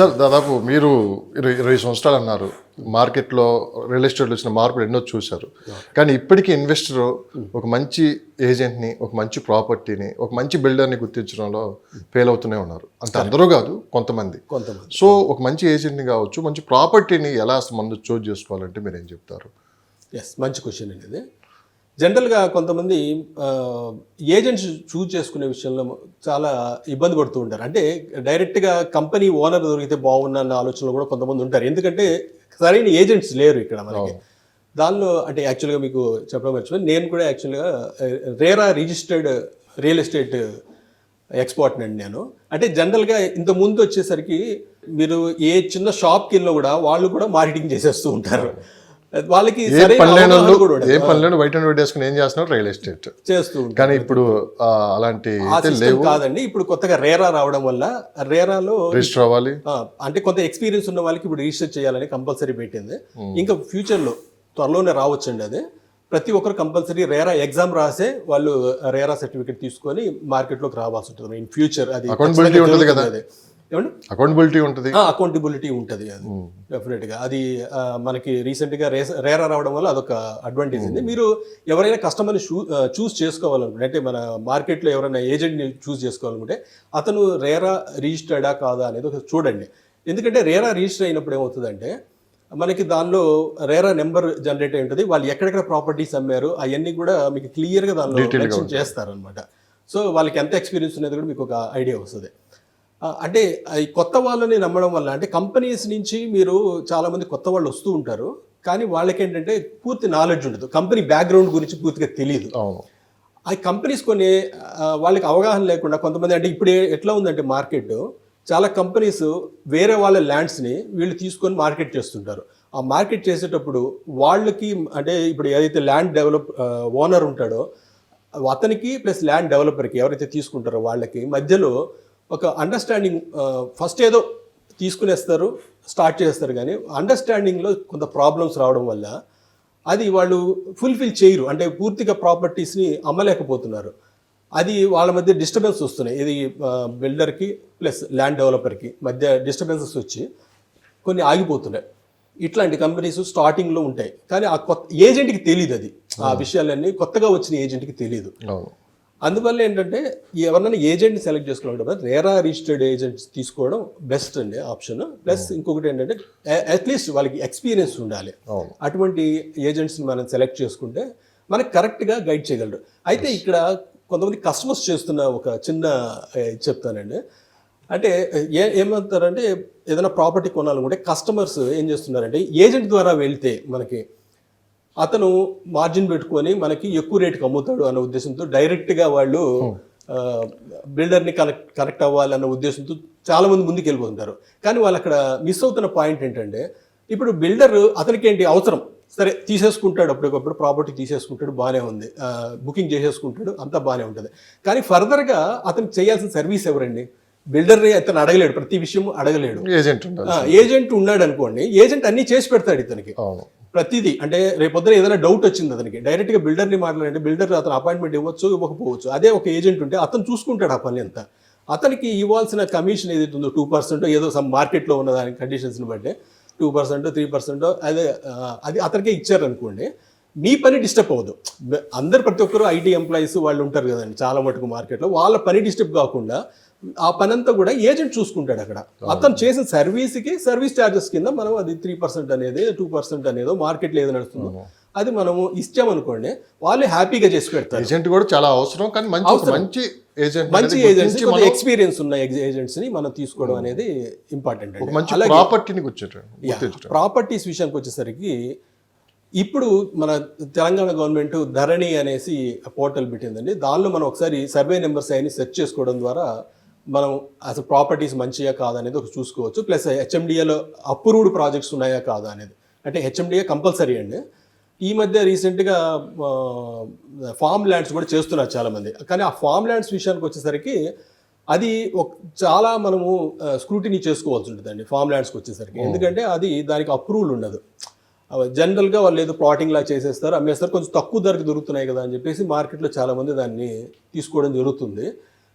Sir దాదాపు మీరు ఇరవై ఇరవై సంవత్సరాలు అన్నారు. మార్కెట్లో రియల్ ఎస్టేట్లో వచ్చిన మార్పులు ఎన్నో చూశారు. కానీ ఇప్పటికీ ఇన్వెస్టర్ ఒక మంచి ఏజెంట్ని ఒక మంచి ప్రాపర్టీని ఒక మంచి బిల్డర్ని గుర్తించడంలో ఫెయిల్ అవుతూనే ఉన్నారు. అంటే అందరూ కాదు కొంతమంది. కొంతమంది. సో ఒక మంచి ఏజెంట్ని కావచ్చు మంచి ప్రాపర్టీని ఎలా మందు చూజ్ చేసుకోవాలంటే మీరు ఏం చెప్తారు? ఎస్ మంచి క్వశ్చన్ అండి ఇది. జనరల్గా కొంతమంది ఏజెంట్స్ చూజ్ చేసుకునే విషయంలో చాలా ఇబ్బంది పడుతూ ఉంటారు. అంటే డైరెక్ట్గా కంపెనీ ఓనర్ దొరికితే బాగున్న ఆలోచనలో కూడా కొంతమంది ఉంటారు. ఎందుకంటే సరైన ఏజెంట్స్ లేరు ఇక్కడ మనకి. దానిలో అంటే యాక్చువల్గా మీకు చెప్పడం మర్చిపోయి నేను కూడా యాక్చువల్గా RERA registered real estate expert అండి నేను. అంటే జనరల్గా ఇంత ముందు వచ్చేసరికి మీరు ఏ చిన్న షాప్కి వెళ్ళినా కూడా వాళ్ళు కూడా మార్కెటింగ్ చేసేస్తూ ఉంటారు. వాళ్ళకి ఏ పనిలేని. ఏ పనిలేని వైట్ అండ్ వైట్ వేసుకుని ఏం చేస్తున్నారు? Real estate. చేస్తూ కానీ ఇప్పుడు అలాంటి లేవు. కాదండి. ఇప్పుడు కొత్తగా రేరా రావడం వల్ల రేరాలో రిజిస్టర్ అవ్వాలి. అంటే కొంత ఎక్స్పీరియన్స్ ఉన్న వాళ్ళకి ఇప్పుడు రిజిస్టర్ చేయాలని కంపల్సరీ పెట్టింది. ఇంకా ఫ్యూచర్లో త్వరలోనే రావచ్చండి అది. ప్రతి ఒక్కరు కంపల్సరీ రేరా ఎగ్జామ్ రాసే వాళ్ళు రేరా సర్టిఫికేట్ తీసుకొని మార్కెట్లోకి రావాల్సి ఉంటుంది. ఇన్ ఫ్యూచర్ అది. ఏమండి? అకౌంటబిలిటీ ఉంటుంది. అకౌంటబిలిటీ ఉంటుంది అది. డెఫినెట్గా అది మనకి రీసెంట్గా రేస్ రేరా రావడం వల్ల అదొక అడ్వాంటేజ్ ఉంది. మీరు ఎవరైనా కస్టమర్ని చూ చూస్ చేసుకోవాలనుకుంటే అంటే మన మార్కెట్లో ఎవరైనా ఏజెంట్ని చూస్ చేసుకోవాలనుకుంటే అతను రేరా రిజిస్టర్డా కాదా అనేది ఒక చూడండి. ఎందుకంటే రేరా రిజిస్టర్ అయినప్పుడు ఏమవుతుందంటే మనకి దానిలో రేరా నెంబర్ జనరేట్ అయి ఉంటుంది. వాళ్ళు ఎక్కడెక్కడ ప్రాపర్టీస్ అమ్మారు అవన్నీ కూడా మీకు క్లియర్గా దానిలో చేస్తారు అనమాట సో వాళ్ళకి ఎంత ఎక్స్పీరియన్స్ ఉన్నది కూడా మీకు ఒక ఐడియా వస్తుంది. అంటే ఈ కొత్త వాళ్ళని నమ్మడం వల్ల అంటే కంపెనీస్ నుంచి మీరు చాలా మంది కొత్త వాళ్ళు వస్తూ ఉంటారు కానీ వాళ్ళకి ఏంటంటే పూర్తి నాలెడ్జ్ ఉండదు. కంపెనీ బ్యాక్గ్రౌండ్ గురించి పూర్తిగా తెలియదు ఆ కంపెనీస్ కొన్ని వాళ్ళకి అవగాహన లేకుండా కొంతమంది అంటే ఇప్పుడు ఎట్లా ఉందంటే మార్కెట్ చాలా కంపెనీస్ వేరే వాళ్ళ ల్యాండ్స్ని వీళ్ళు తీసుకొని మార్కెట్ చేస్తుంటారు. ఆ మార్కెట్ చేసేటప్పుడు వాళ్ళకి అంటే ఇప్పుడు ఏదైతే ల్యాండ్ డెవలప్ ఓనర్ ఉంటాడో అతనికి ప్లస్ ల్యాండ్ డెవలపర్కి ఎవరైతే తీసుకుంటారో వాళ్ళకి మధ్యలో ఒక అండర్స్టాండింగ్ ఫస్ట్ ఏదో తీసుకునేస్తారు స్టార్ట్ చేస్తారు కానీ అండర్స్టాండింగ్లో కొంత ప్రాబ్లమ్స్ రావడం వల్ల అది వాళ్ళు ఫుల్ఫిల్ చేయరు. అంటే పూర్తిగా ప్రాపర్టీస్ని అమ్మలేకపోతున్నారు. అది వాళ్ళ మధ్య డిస్టర్బెన్స్ వస్తున్నాయి. ఇది బిల్డర్కి ప్లస్ ల్యాండ్ డెవలపర్కి మధ్య డిస్టర్బెన్సెస్ వచ్చి కొన్ని ఆగిపోతున్నాయి. ఇట్లాంటి కంపెనీస్ స్టార్టింగ్లో ఉంటాయి. కానీ ఆ కొత్త ఏజెంట్కి తెలియదు అది. ఆ విషయాలన్నీ కొత్తగా వచ్చిన ఏజెంట్కి తెలియదు అందువల్ల ఏంటంటే ఎవరినైనా ఏజెంట్ని సెలెక్ట్ చేసుకోవాలంటే రేరా రిజిస్టర్డ్ ఏజెంట్స్ తీసుకోవడం బెస్ట్ అండి ఆప్షన్ ప్లస్ ఇంకొకటి ఏంటంటే అట్లీస్ట్ వాళ్ళకి ఎక్స్పీరియన్స్ ఉండాలి. అటువంటి ఏజెంట్స్ని మనం సెలెక్ట్ చేసుకుంటే మనకు కరెక్ట్గా గైడ్ చేయగలరు. అయితే ఇక్కడ కొంతమంది కస్టమర్స్ చేస్తున్న ఒక చిన్న చెప్తానండి. అంటే ఏ ఏమంటారంటే ఏదైనా ప్రాపర్టీ కొనాలనుకుంటే కస్టమర్స్ ఏం చేస్తున్నారంటే ఏజెంట్ ద్వారా వెళ్తే మనకి అతను మార్జిన్ పెట్టుకొని మనకి ఎక్కువ రేటుకి అమ్ముతాడు అన్న ఉద్దేశంతో డైరెక్ట్గా వాళ్ళు బిల్డర్ని కనెక్ట్ కనెక్ట్ అవ్వాలి అన్న ఉద్దేశంతో చాలా మంది ముందుకు వెళ్ళిపోతుంటారు. కానీ వాళ్ళు అక్కడ మిస్ అవుతున్న పాయింట్ ఏంటంటే ఇప్పుడు బిల్డర్ అతనికి ఏంటి అవసరం? సరే తీసేసుకుంటాడు అప్పటికప్పుడు ప్రాపర్టీ తీసేసుకుంటాడు బాగానే ఉంది. బుకింగ్ చేసేసుకుంటాడు అంతా బాగానే ఉంటుంది. కానీ ఫర్దర్గా అతనికి చేయాల్సిన సర్వీస్ ఎవరండి? బిల్డర్ని అతను అడగలేడు ప్రతి విషయం అడగలేడు. ఏజెంట్ ఏజెంట్ ఉన్నాడు అనుకోండి ఏజెంట్ అన్ని చేసి పెడతాడు ఇతనికి. ప్రతిదీ అంటే రేపొద్దున ఏదైనా డౌట్ వచ్చింది అతనికి డైరెక్ట్గా బిల్డర్ని మాట్లాడంటే బిల్డర్ అతను అపాయింట్మెంట్ ఇవ్వచ్చు ఇవ్వకపోవచ్చు. అదే ఒక ఏజెంట్ ఉంటే అతను చూసుకుంటాడు ఆ పని అంతా. అతనికి ఇవ్వాల్సిన కమిషన్ ఏదైతే ఉందో టూ పర్సెంట్ ఏదో సమ్ మార్కెట్లో ఉన్న దాని కండిషన్స్ని బట్టి టూ పర్సెంట్ త్రీ పర్సెంట్ అదే అది అతనికే ఇచ్చారనుకోండి మీ పని డిస్టర్బ్ అవ్వదు. అందరు ప్రతి ఒక్కరు ఐటీ ఎంప్లాయీస్ వాళ్ళు ఉంటారు కదండి చాలా మటుకు మార్కెట్లో వాళ్ళ పని డిస్టర్బ్ కాకుండా ఆ పని అంతా కూడా ఏజెంట్ చూసుకుంటాడు అక్కడ. అతను చేసిన సర్వీస్కి సర్వీస్ ఛార్జెస్ కింద మనం అది త్రీ పర్సెంట్ అనేది టూ పర్సెంట్ అనేదో మార్కెట్లో ఏదో నడుస్తుందో. అది మనము ఇచ్చామనుకోండి వాళ్ళు హ్యాపీగా చేసి పెడతారు. ఏజెంట్ కూడా చాలా అవసరం కానీ మంచి మంచి ఏజెంట్ మంచి ఏజెంట్స్ ఎక్స్పీరియన్స్ ఉన్న ఏజెంట్స్ని మనం తీసుకోవడం అనేది ఇంపార్టెంట్ మంచి ప్రాపర్టీని ప్రాపర్టీస్ విషయానికి వచ్చేసరికి ఇప్పుడు మన తెలంగాణ గవర్నమెంట్ ధరణి అనేసి పోర్టల్ పెట్టిందండి. దానిలో మనం ఒకసారి సర్వే నెంబర్స్ అవన్నీ సెర్చ్ చేసుకోవడం ద్వారా మనం అసలు ప్రాపర్టీస్ మంచిగా కాదా అనేది ఒక చూసుకోవచ్చు. ప్లస్ హెచ్ఎండిఏలో అప్రూవ్డ్ ప్రాజెక్ట్స్ ఉన్నాయా కాదా అనేది. అంటే హెచ్ఎండిఏ కంపల్సరీ అండి. ఈ మధ్య రీసెంట్గా ఫామ్ ల్యాండ్స్ కూడా చేస్తున్నారు చాలామంది. కానీ ఆ ఫామ్ ల్యాండ్స్ విషయానికి వచ్చేసరికి అది ఒక చాలా మనము స్క్రూటినీ చేసుకోవాల్సి ఉంటుందండి ఫామ్ ల్యాండ్స్కి వచ్చేసరికి. ఎందుకంటే అది దానికి అప్రూవల్ ఉండదు. జనరల్గా వాళ్ళు ఏదో ప్లాటింగ్ లా చేసేస్తారు అమ్మేస్తారు కొంచెం తక్కువ ధరకు దొరుకుతున్నాయి కదా అని చెప్పేసి మార్కెట్లో చాలా మంది దాన్ని తీసుకోవడం జరుగుతుంది.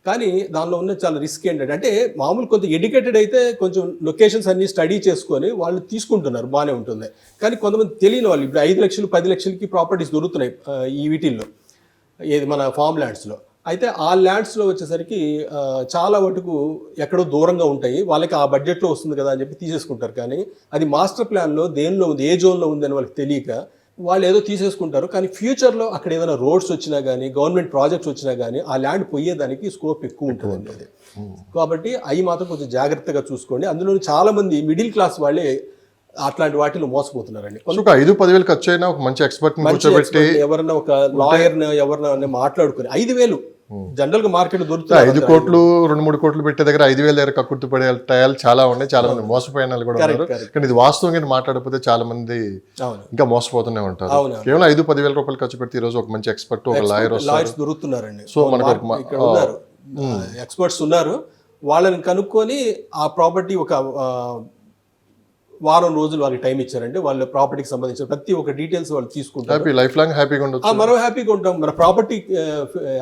కానీ దానిలో ఉన్న చాలా రిస్క్ ఏంటంటే అంటే మామూలు కొంత ఎడ్యుకేటెడ్ అయితే కొంచెం లొకేషన్స్ అన్ని స్టడీ చేసుకొని వాళ్ళు తీసుకుంటున్నారు బాగానే ఉంటుంది. కానీ కొంతమంది తెలియని వాళ్ళు ఇప్పుడు ఐదు లక్షలు పది లక్షలకి ప్రాపర్టీస్ దొరుకుతున్నాయి ఈ వీటిల్లో ఏది మన ఫామ్ ల్యాండ్స్లో. అయితే ఆ ల్యాండ్స్లో వచ్చేసరికి చాలా మటుకు ఎక్కడో దూరంగా ఉంటాయి. వాళ్ళకి ఆ బడ్జెట్లో వస్తుంది కదా అని చెప్పి తీసేసుకుంటారు. కానీ అది మాస్టర్ ప్లాన్లో దేనిలో ఉంది ఏ జోన్లో ఉంది అని వాళ్ళకి తెలియక వాళ్ళు ఏదో తీసేసుకుంటారు కానీ ఫ్యూచర్లో అక్కడ ఏదైనా రోడ్స్ వచ్చినా కానీ గవర్నమెంట్ ప్రాజెక్ట్స్ వచ్చినా కానీ ఆ ల్యాండ్ పోయేదానికి స్కోప్ ఎక్కువ ఉంటుంది. అది కాబట్టి అవి మాత్రం కొంచెం జాగ్రత్తగా చూసుకోండి. అందులో చాలా మంది మిడిల్ క్లాస్ వాళ్ళే అట్లాంటి వాటిలో మోసపోతున్నారండి. ఒక ఐదు పదివేలు ఖర్చు అయినా ఒక మంచి ఎక్స్పర్ట్ని మంచి కూర్చోబెట్టి expert ని ఎవరన్నా ఒక లాయర్ ఎవరన్నా మాట్లాడుకుని ఐదు వేలు జనరల్గా మార్కెట్ ఐదు దొరుకుతుంది కోట్లు రెండు మూడు కోట్లు పెట్టే దగ్గర ఐదు వేల దగ్గర కక్కుర్తి పడే టయాలు చాలా ఉన్నాయి. చాలా మంది మోసపోయిన కూడా ఉన్నారు. కానీ ఇది వాస్తవంగా మాట్లాడకపోతే చాలా మంది ఇంకా మోసపోతూనే ఉంటారు. కేవలం ఐదు పదివేల రూపాయలు ఖర్చు పెడితే ఈ రోజు ఒక మంచి ఎక్స్పర్ట్ ఒక లాయర్ దొరుకుతున్నారండి. సో మనకు ఎక్స్పర్ట్స్ ఉన్నారు. వాళ్ళని కనుక్కొని ఆ ప్రాపర్టీ ఒక వారం రోజులు వాళ్ళకి టైం ఇచ్చారంటే వాళ్ళ ప్రాపర్టీకి సంబంధించిన ప్రతి ఒక్క డీటెయిల్స్ వాళ్ళు తీసుకుంటారు. హ్యాపీ లైఫ్ లాంగ్ హ్యాపీగా ఉండొచ్చు. మనం హ్యాపీగా ఉంటాం. మన ప్రాపర్టీ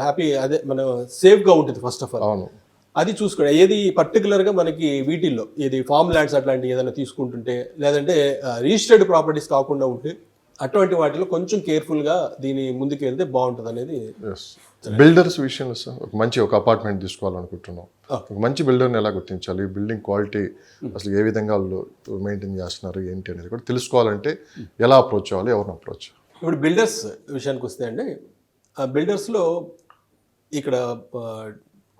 హ్యాపీ అదే మన సేఫ్గా ఉంటుంది ఫస్ట్ ఆఫ్ ఆల్ అవును. అది చూసుకోండి. ఏది పర్టికులర్గా మనకి వీటిల్లో ఏది ఫామ్ ల్యాండ్స్ అట్లాంటి ఏదైనా తీసుకుంటుంటే లేదంటే రిజిస్టర్డ్ ప్రాపర్టీస్ కాకుండా ఉంటే అటువంటి వాటిలో కొంచెం కేర్ఫుల్గా దీని ముందుకు వెళ్తే బాగుంటుంది అనేది బిల్డర్స్ విషయంలో సార్ ఒక మంచి ఒక అపార్ట్మెంట్ తీసుకోవాలనుకుంటున్నాం. Ah. ఒక మంచి బిల్డర్ని ఎలా గుర్తించాలి? ఈ బిల్డింగ్ క్వాలిటీ అసలు ఏ విధంగా వాళ్ళు మెయింటైన్ చేస్తున్నారు ఏంటి అనేది కూడా తెలుసుకోవాలంటే ఎలా అప్రోచ్ అవ్వాలి ఎవరిని అప్రోచ్ ఇప్పుడు బిల్డర్స్ విషయానికి వస్తే అండి ఆ బిల్డర్స్లో ఇక్కడ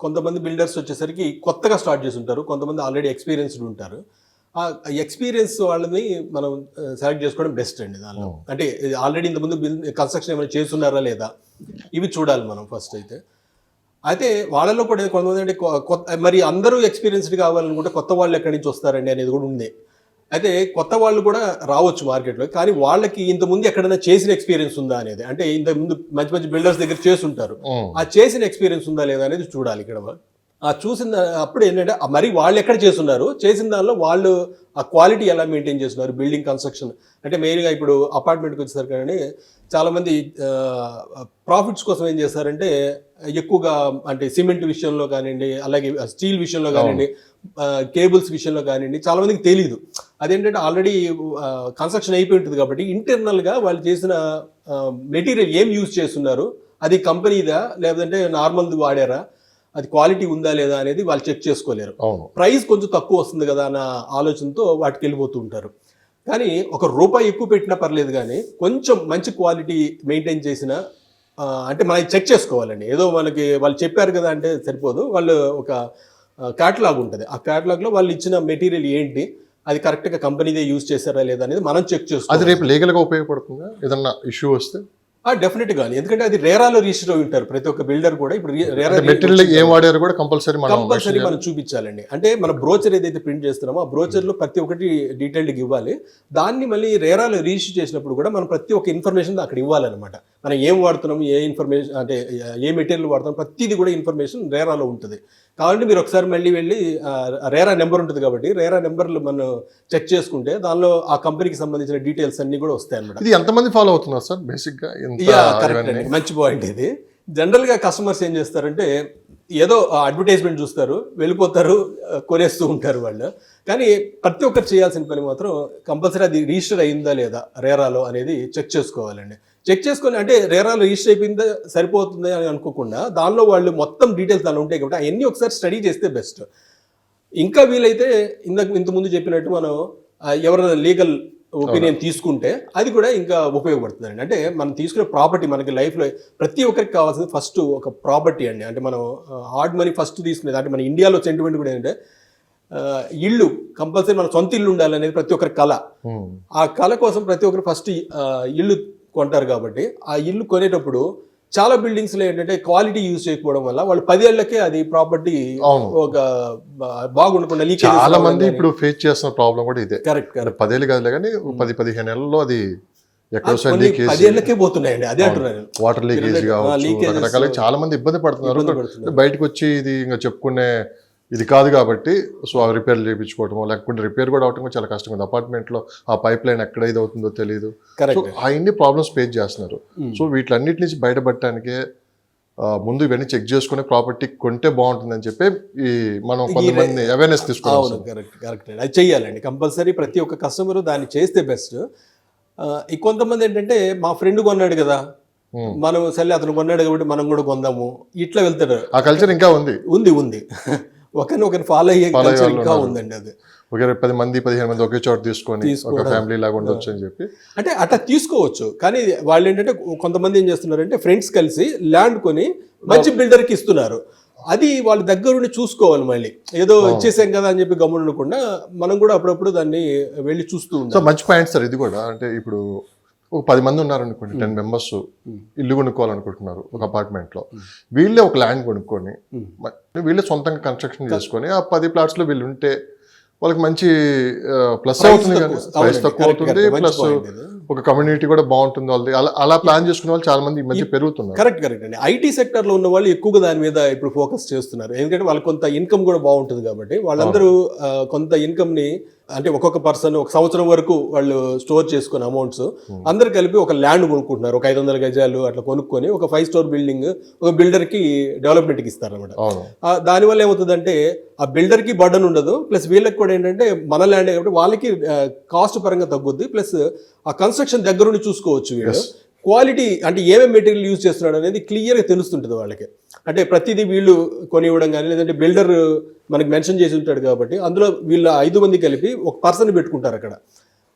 కొంతమంది బిల్డర్స్ వచ్చేసరికి కొత్తగా స్టార్ట్ చేసి ఉంటారు కొంతమంది ఆల్రెడీ ఎక్స్పీరియన్స్డ్ ఉంటారు. ఆ ఎక్స్పీరియన్స్ వాళ్ళని మనం సెలెక్ట్ చేసుకోవడం బెస్ట్ అండి దానిలో. అంటే ఆల్రెడీ ఇంతకుముందు కన్స్ట్రక్షన్ ఏమైనా చేస్తున్నారా లేదా? ఇవి చూడాలి మనం ఫస్ట్ అయితే. అయితే వాళ్ళలో కూడా కొంతమంది అంటే కొత్త మరి అందరూ ఎక్స్పీరియన్స్డ్ కావాలనుకుంటే కొత్త వాళ్ళు ఎక్కడి నుంచి వస్తారండి అనేది కూడా ఉంది. అయితే కొత్త వాళ్ళు కూడా రావచ్చు మార్కెట్లో కానీ వాళ్ళకి ఇంత ముందు ఎక్కడైనా చేసిన ఎక్స్పీరియన్స్ ఉందా అనేది అంటే ఇంత ముందు మంచి మంచి బిల్డర్స్ దగ్గర చేసి ఉంటారు. ఆ చేసిన ఎక్స్పీరియన్స్ ఉందా లేదా అనేది చూడాలి ఇక్కడ. ఆ చూసిన అప్పుడు ఏంటంటే మరి వాళ్ళు ఎక్కడ చేస్తున్నారు? చేసిన దానిలో వాళ్ళు ఆ క్వాలిటీ ఎలా మెయింటైన్ చేస్తున్నారు? బిల్డింగ్ కన్స్ట్రక్షన్ అంటే మెయిన్గా ఇప్పుడు అపార్ట్మెంట్కి వచ్చేసరికి కానీ చాలామంది ప్రాఫిట్స్ కోసం ఏం చేస్తారంటే ఎక్కువగా అంటే సిమెంట్ విషయంలో కానివ్వండి అలాగే స్టీల్ విషయంలో కానివ్వండి కేబుల్స్ విషయంలో కానివ్వండి చాలా మందికి తెలియదు అదేంటంటే ఆల్రెడీ కన్స్ట్రక్షన్ అయిపోయి ఉంటుంది కాబట్టి ఇంటర్నల్గా వాళ్ళు చేసిన మెటీరియల్ ఏం యూజ్ చేస్తున్నారు? అది కంపెనీదా లేదంటే నార్మల్ది వాడారా? అది క్వాలిటీ ఉందా లేదా అనేది వాళ్ళు చెక్ చేసుకోలేరు. ప్రైస్ కొంచెం తక్కువ వస్తుంది కదా అన్న ఆలోచనతో వాటికి వెళ్ళిపోతూ ఉంటారు. కానీ ఒక రూపాయి ఎక్కువ పెట్టినా పర్లేదు కానీ కొంచెం మంచి క్వాలిటీ మెయింటైన్ చేసిన అంటే మనం చెక్ చేసుకోవాలండి. ఏదో మనకి వాళ్ళు చెప్పారు కదా అంటే సరిపోదు. వాళ్ళు ఒక క్యాటలాగ్ ఉంటుంది. ఆ క్యాటలాగ్లో వాళ్ళు ఇచ్చిన మెటీరియల్ ఏంటి? అది కరెక్ట్గా కంపెనీదే యూజ్ చేశారా లేదా అనేది మనం చెక్ చేసుకోవాలి. అది రేపు లీగల్గా ఉపయోగపడుతుందా? ఏదన్నా ఇష్యూ వస్తే? డెఫినెట్గా ఎందుకంటే అది రేరాలో రిజిస్టర్ అయి ఉంటారు. ప్రతి ఒక్క బిల్డర్ కూడా ఇప్పుడు రేరా మెటీరియల్ ఏం వాడారు కూడా కంపల్సరీ మనం కంపల్సరీ మనం చూపించాలండి. అంటే మన బ్రోచర్ ఏదైతే ప్రింట్ చేస్తున్నామో ఆ బ్రోచర్లో ప్రతి ఒక్కటి డీటెయిల్డ్ ఇవ్వాలి. దాన్ని మళ్ళీ రేరాలో రిజిస్టర్ చేసినప్పుడు కూడా మనం ప్రతి ఒక్క ఇన్ఫర్మేషన్ అక్కడ ఇవ్వాలన్నమాట. మనం ఏం వాడుతున్నాం ఏ ఇన్ఫర్మేషన్ అంటే ఏ మెటీరియల్ వాడుతున్నాం ప్రతిదీ కూడా ఇన్ఫర్మేషన్ రేరాలో ఉంటుంది. కాబట్టి మీరు ఒకసారి మళ్ళీ వెళ్ళి రేరా నెంబర్ ఉంటుంది కాబట్టి రేరా నెంబర్లు మనం చెక్ చేసుకుంటే దానిలో ఆ కంపెనీకి సంబంధించిన డీటెయిల్స్ అన్ని కూడా వస్తాయి అన్నమాట. ఇది ఎంతమంది ఫాలో అవుతున్నారు సార్? బేసిక్గా ఇంత యా కరెక్ట్ మంచి పాయింట్ ఇది. జనరల్గా కస్టమర్స్ ఏం చేస్తారంటే ఏదో అడ్వర్టైజ్మెంట్ చూస్తారు వెళ్ళిపోతారు కొనేస్తూ ఉంటారు వాళ్ళు. కానీ ప్రతి ఒక్కరు చేయాల్సిన పని మాత్రం కంపల్సరీ అది రిజిస్టర్ అయిందా లేదా రేరాలో అనేది చెక్ చేసుకోవాలండి. చెక్ చేసుకొని అంటే రేరాలో రిజిస్టర్ అయిపోయిందా సరిపోతుంది అని అనుకోకుండా దానిలో వాళ్ళు మొత్తం డీటెయిల్స్ దానిలో ఉంటాయి కాబట్టి అవన్నీ ఒకసారి స్టడీ చేస్తే బెస్ట్ ఇంకా వీలైతే ఇంతకు ఇంతకుముందు చెప్పినట్టు మనం ఎవరైనా లీగల్ ఒపీనియన్ తీసుకుంటే అది కూడా ఇంకా ఉపయోగపడుతుందండి. అంటే మనం తీసుకునే ప్రాపర్టీ మనకి లైఫ్లో ప్రతి ఒక్కరికి కావాల్సింది ఫస్ట్ ఒక ప్రాపర్టీ అండి. అంటే మనం హార్డ్ మనీ ఫస్ట్ తీసుకునేది. అంటే మన ఇండియాలో సెంటిమెంట్ కూడా ఏంటంటే ఇల్లు కంపల్సరీ మన సొంత ఇల్లు ఉండాలనేది ప్రతి ఒక్కరి కళ. ఆ కళ కోసం ప్రతి ఒక్కరు ఫస్ట్ ఇల్లు కొంటారు కాబట్టి ఆ ఇల్లు కొనేటప్పుడు చాలా బిల్డింగ్స్లో ఏంటంటే క్వాలిటీ యూజ్ చేయకపోవడం వల్ల వాళ్ళు పదేళ్ళకే అది ప్రాపర్టీ. ఒక బాగుండకుండా లీక్ చాలా మంది ఇప్పుడు ఫేస్ చేస్తున్న ప్రాబ్లం కూడా ఇదే కరెక్ట్ కరెక్ట్ పదేళ్ళు కాదులే కానీ పది పదిహేను నెలల్లో అది పోతున్నాయండి అదే అంటున్నాను. వాటర్ లీకేజ్ కావచ్చు రకరకాల చాలా మంది ఇబ్బంది పడుతున్నారు ఇబ్బంది పడుతున్నారు. బయటకు వచ్చి ఇది ఇంకా చెప్పుకునే ఇది కాదు కాబట్టి సో ఆ రిపేర్ చేయించుకోవటం లేకపోతే రిపేర్ కూడా అవటం చాలా కష్టం ఉంది అపార్ట్మెంట్లో ఆ పైప్ లైన్ ఎక్కడ ఇది అవుతుందో తెలియదు ఇన్ని ప్రాబ్లమ్స్ ఫేస్ చేస్తున్నారు. Hmm. సో వీటిలన్నిటి నుంచి బయటపడటానికే ముందు ఇవన్నీ చెక్ చేసుకుని ప్రాపర్టీ కొంటే బాగుంటుందని చెప్పి ఈ మనం కొంతమంది అవేర్నెస్ తీసుకోవాలి కరెక్ట్ అది చెయ్యాలండి. కంపల్సరీ ప్రతి ఒక్క కస్టమర్ దాన్ని చేస్తే బెస్ట్ ఈ కొంతమంది ఏంటంటే మా ఫ్రెండ్ కొన్నాడు కదా. Hmm. మనం సరే అతను కొన్నాడు కాబట్టి మనం కూడా కొందాము. ఇట్లా వెళ్తాడు ఆ కల్చర్ ఇంకా ఉంది. ఉంది ఉంది. ఒకరిని ఫాలో అయ్యే వాళ్ళు ఇంకా. ఉందండి అది. ఒక పది మంది పదిహేను మంది ఒకే చోట తీసుకొని ఒక. ఫ్యామిలీ లాగా ఉండొచ్చు అని చెప్పి. అంటే అట్లా తీసుకోవచ్చు. కానీ వాళ్ళు ఏంటంటే కొంతమంది ఏం చేస్తున్నారంటే ఫ్రెండ్స్ కలిసి ల్యాండ్ కొని మంచి బిల్డర్కి ఇస్తున్నారు. అది వాళ్ళ దగ్గరుండి చూసుకోవాలి మళ్ళీ. ఏదో ఇచ్చేసాం కదా అని చెప్పి గమ్మున ఉండకుండా మనం కూడా అప్పుడప్పుడు దాన్ని వెళ్ళి చూస్తూ సో ఉంటాం మంచి పాయింట్ సార్ ఇది కూడా. అంటే ఇప్పుడు ఒక పది మంది ఉన్నారనుకోండి టెన్ మెంబర్స్ ఇల్లు కొనుక్కోవాలనుకుంటున్నారు ఒక అపార్ట్మెంట్లో. వీళ్ళే ఒక ల్యాండ్ కొనుక్కొని వీళ్ళే సొంతంగా కన్స్ట్రక్షన్ చేసుకొని ఆ పది ప్లాట్స్లో వీళ్ళు ఉంటే వాళ్ళకి మంచి ప్లస్ అవుతుంది కానీ తక్కువ- ప్రైస్ తక్కువ అవుతుంది ప్లస్. ఒక కమ్యూనిటీ కూడా బాగుంటుంది వాళ్ళది. అలా అలా ప్లాన్ చేసుకునే వాళ్ళు చాలా మంది ఈ మధ్య పెరుగుతున్నారు. కరెక్ట్ కరెక్ట్ అండి. ఐటీ సెక్టర్లో ఉన్న వాళ్ళు ఎక్కువగా దాని మీద ఇప్పుడు ఫోకస్ చేస్తున్నారు. ఎందుకంటే వాళ్ళకి కొంత ఇన్కమ్ కూడా బాగుంటుంది కాబట్టి వాళ్ళందరూ కొంత ఇన్కమ్ని అంటే ఒక్కొక్క పర్సన్ ఒక సంవత్సరం వరకు వాళ్ళు స్టోర్ చేసుకున్న అమౌంట్స్ అందరు కలిపి ఒక ల్యాండ్ కొనుక్కుంటున్నారు. ఒక ఐదు వందల గజాలు అట్లా కొనుక్కొని ఒక ఫైవ్ స్టోర్ బిల్డింగ్ ఒక బిల్డర్కి డెవలప్మెంట్కి ఇస్తారు అనమాట అవును దానివల్ల ఏమవుతుందంటే ఆ బిల్డర్కి బర్డన్ ఉండదు ప్లస్ వీళ్ళకి కూడా ఏంటంటే మన ల్యాండ్ కాబట్టి వాళ్ళకి కాస్ట్ పరంగా తగ్గుద్ది ప్లస్ ఆ కన్స్ట్రక్షన్ దగ్గరుండి చూసుకోవచ్చు వీళ్ళు. క్వాలిటీ అంటే ఏమేమి మెటీరియల్ యూజ్ చేస్తున్నాడు అనేది క్లియర్గా తెలుస్తుంటుంది వాళ్ళకి. అంటే ప్రతిదీ వీళ్ళు కొనివ్వడం కానీ లేదంటే బిల్డర్ మనకి మెన్షన్ చేసి ఉంటాడు కాబట్టి అందులో వీళ్ళ ఐదు మంది కలిపి ఒక పర్సన్ పెట్టుకుంటారు అక్కడ.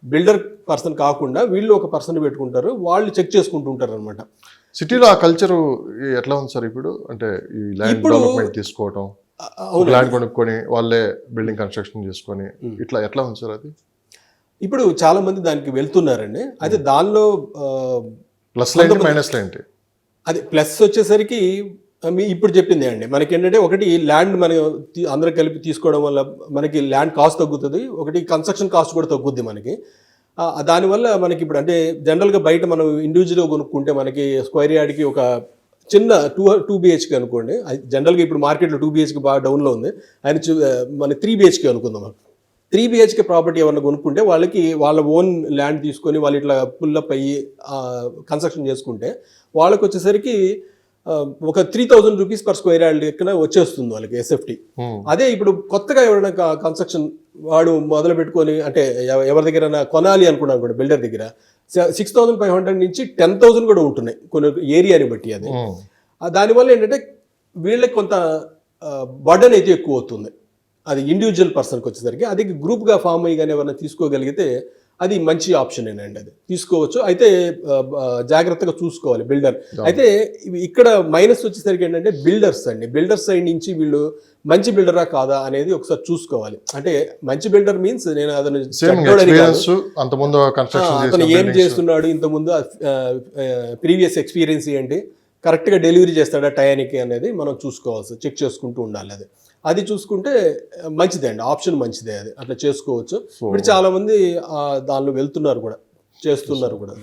బిల్డర్ పర్సన్ కాకుండా వీళ్ళు ఒక పర్సన్ పెట్టుకుంటారు వాళ్ళు చెక్ చేసుకుంటూ ఉంటారు అనమాట సిటీలో ఆ కల్చర్ ఎట్లా ఉంది సార్ ఇప్పుడు? అంటే ఈ ల్యాండ్ డెవలప్మెంట్ తీసుకోవటం ల్యాండ్ కొనుక్కొని వాళ్ళే బిల్డింగ్ కన్స్ట్రక్షన్ చేసుకొని ఇట్లా ఎట్లా ఉంది సార్ అది? ఇప్పుడు చాలా మంది దానికి వెళ్తున్నారండి. అయితే దానిలో ప్లస్ ఏంటి మైనస్ ఏంటి అది ప్లస్ వచ్చేసరికి మీ ఇప్పుడు చెప్పింది అండి. మనకి ఏంటంటే ఒకటి ల్యాండ్ మన అందరూ కలిపి తీసుకోవడం వల్ల మనకి ల్యాండ్ కాస్ట్ తగ్గుతుంది. ఒకటి కన్స్ట్రక్షన్ కాస్ట్ కూడా తగ్గుద్ది మనకి. దానివల్ల మనకి ఇప్పుడు అంటే జనరల్గా బయట మనం ఇండివిజువల్గా కొనుక్కుంటే మనకి స్క్వేర్ యార్డ్కి ఒక చిన్న టూ టూ బిహెచ్కే అనుకోండి. అది జనరల్గా ఇప్పుడు మార్కెట్లో టూ బిహెచ్కే బాగా డౌన్లో ఉంది. ఆయన మన త్రీ బిహెచ్కే అనుకుందాం త్రీ బిహెచ్కే ప్రాపర్టీ ఏమన్నా కొనుక్కుంటే వాళ్ళకి వాళ్ళ ఓన్ ల్యాండ్ తీసుకొని వాళ్ళు ఇట్లా పుల్లప్ అయ్యి కన్స్ట్రక్షన్ చేసుకుంటే వాళ్ళకి వచ్చేసరికి ఒక three thousand rupees per square yard ఎక్కడ వచ్చేస్తుంది వాళ్ళకి ఎస్ఎఫ్టీ Hmm. అదే ఇప్పుడు కొత్తగా ఎవరైనా కన్స్ట్రక్షన్ వాడు మొదలు పెట్టుకొని అంటే ఎవ- ఎవరి దగ్గర కొనాలి అనుకున్నాను కూడా బిల్డర్ దగ్గర సిక్స్ థౌసండ్ ఫైవ్ హండ్రెడ్ నుంచి టెన్ థౌసండ్ కూడా ఉంటున్నాయి కొన్ని ఏరియాని బట్టి అది Hmm. దానివల్ల ఏంటంటే వీళ్ళకి కొంత బర్డన్ అయితే ఎక్కువ అవుతుంది అది ఇండివిజువల్ పర్సన్కి వచ్చేసరికి అది గ్రూప్గా ఫామ్ అయ్యి కానీ ఎవరైనా తీసుకోగలిగితే అది మంచి ఆప్షన్ అండి అది. తీసుకోవచ్చు. అయితే జాగ్రత్తగా చూసుకోవాలి బిల్డర్ అయితే ఇక్కడ మైనస్ వచ్చేసరికి ఏంటంటే బిల్డర్స్ అండి. బిల్డర్ సైడ్ నుంచి వీళ్ళు మంచి బిల్డరా కాదా అనేది ఒకసారి చూసుకోవాలి. అంటే మంచి బిల్డర్ మీన్స్ నేను అతను అతను ఏం చేస్తున్నాడు ఇంతకుముందు ప్రీవియస్ ఎక్స్పీరియన్స్ ఏంటి? కరెక్ట్గా డెలివరీ చేస్తాడా టయానికి అనేది మనం చూసుకోవాల్సి చెక్ చేసుకుంటూ ఉండాలి అది. అది చూసుకుంటే మంచిదే అండి. ఆప్షన్ మంచిదే అది. అట్లా చేసుకోవచ్చు. ఇప్పుడు చాలా మంది ఆ, దానిలో వెళ్తున్నారు కూడా. చేస్తున్నారు కూడా.